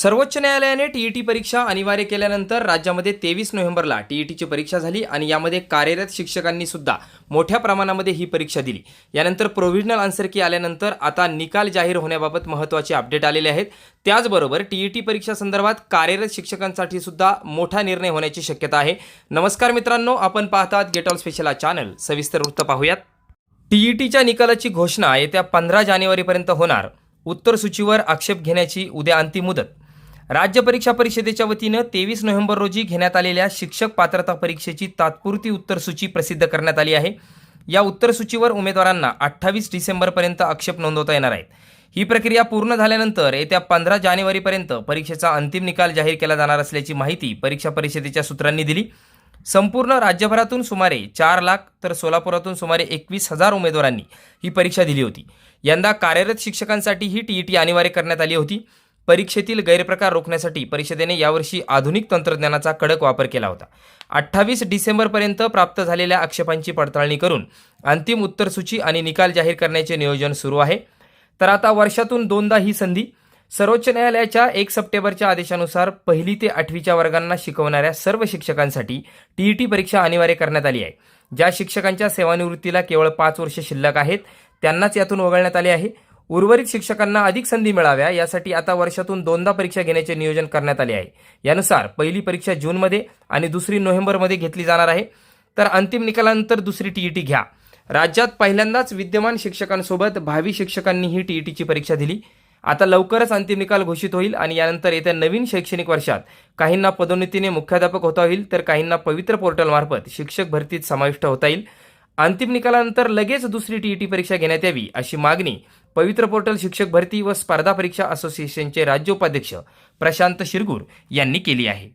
सर्वोच्च न्यायालयाने टीईटी परीक्षा अनिवार्य केल्यानंतर राज्यामध्ये तेवीस नोव्हेंबरला टीईटीची परीक्षा झाली आणि यामध्ये कार्यरत शिक्षकांनी सुद्धा मोठ्या प्रमाणामध्ये ही परीक्षा दिली. यानंतर प्रोव्हिजनल आन्सर की आल्यानंतर आता निकाल जाहीर होण्याबाबत महत्त्वाचे अपडेट आलेले आहेत. त्याचबरोबर टीईटी परीक्षा संदर्भात कार्यरत शिक्षकांसाठी सुद्धा मोठा निर्णय होण्याची शक्यता आहे. नमस्कार मित्रांनो आपण पाहतात गेट ऑल स्पेशल चॅनल सविस्तर वृत्त पाहूयात. टीईटीच्या निकालाची घोषणा येत्या पंधरा जानेवारीपर्यंत होणार. उत्तर सूचीवर आक्षेप घेण्याची उद्या अंतिम मुदत. राज्य परीक्षा परिषदेच्या वतीनं तेवीस नोव्हेंबर रोजी घेण्यात आलेल्या शिक्षक पात्रता परीक्षेची तात्पुरती उत्तरसूची प्रसिद्ध करण्यात आली आहे. या उत्तरसूचीवर उमेदवारांना अठ्ठावीस डिसेंबरपर्यंत आक्षेप नोंदवता येणार आहेत. ही प्रक्रिया पूर्ण झाल्यानंतर येत्या पंधरा जानेवारीपर्यंत परीक्षेचा अंतिम निकाल जाहीर केला जाणार असल्याची माहिती परीक्षा परिषदेच्या सूत्रांनी दिली. संपूर्ण राज्यभरातून सुमारे चार लाख तर सोलापुरातून सुमारे एकवीस हजार उमेदवारांनी ही परीक्षा दिली होती. यंदा कार्यरत शिक्षकांसाठी ही टीईटी अनिवार्य करण्यात आली होती. परीक्षेतील गैरप्रकार रोखण्यासाठी परिषदेने यावर्षी आधुनिक तंत्रज्ञानाचा कडक वापर केला होता. अठ्ठावीस डिसेंबरपर्यंत प्राप्त झालेल्या आक्षेपांची पडताळणी करून अंतिम उत्तरसूची आणि निकाल जाहीर करण्याचे नियोजन सुरू आहे. तर आता वर्षातून दोनदा ही संधी सर्वोच्च न्यायालयाच्या एक सप्टेंबरच्या आदेशानुसार पहिली ते आठवीच्या वर्गांना शिकवणाऱ्या सर्व शिक्षकांसाठी टीईटी परीक्षा अनिवार्य करण्यात आली आहे. ज्या शिक्षकांच्या सेवानिवृत्तीला केवळ पाच वर्ष शिल्लक आहेत त्यांनाच यातून वगळण्यात आले आहे. उर्वरित शिक्षकांना अधिक संधी मिळाव्या यासाठी आता वर्षातून दोनदा परीक्षा घेण्याचे नियोजन करण्यात आले आहे. यानुसार पहिली परीक्षा जूनमध्ये आणि दुसरी नोव्हेंबरमध्ये घेतली जाणार आहे. तर अंतिम निकालानंतर दुसरी टीईटी घ्या. राज्यात पहिल्यांदाच विद्यमान शिक्षकांसोबत भावी शिक्षकांनी ही टीईटीची परीक्षा दिली. आता लवकरच अंतिम निकाल घोषित होईल आणि यानंतर येत्या नवीन शैक्षणिक वर्षात काहींना पदोन्नतीने मुख्याध्यापक होता येईल तर काहींना पवित्र पोर्टलमार्फत शिक्षक भरतीत समाविष्ट होता येईल. अंतिम निकालानंतर लगेच दुसरी टीईटी परीक्षा घेण्यात यावी अशी मागणी पवित्र पोर्टल शिक्षक भरती व स्पर्धा परीक्षा असोसिएशनचे राज्य उपाध्यक्ष प्रशांत शिरगूर यांनी केली आहे.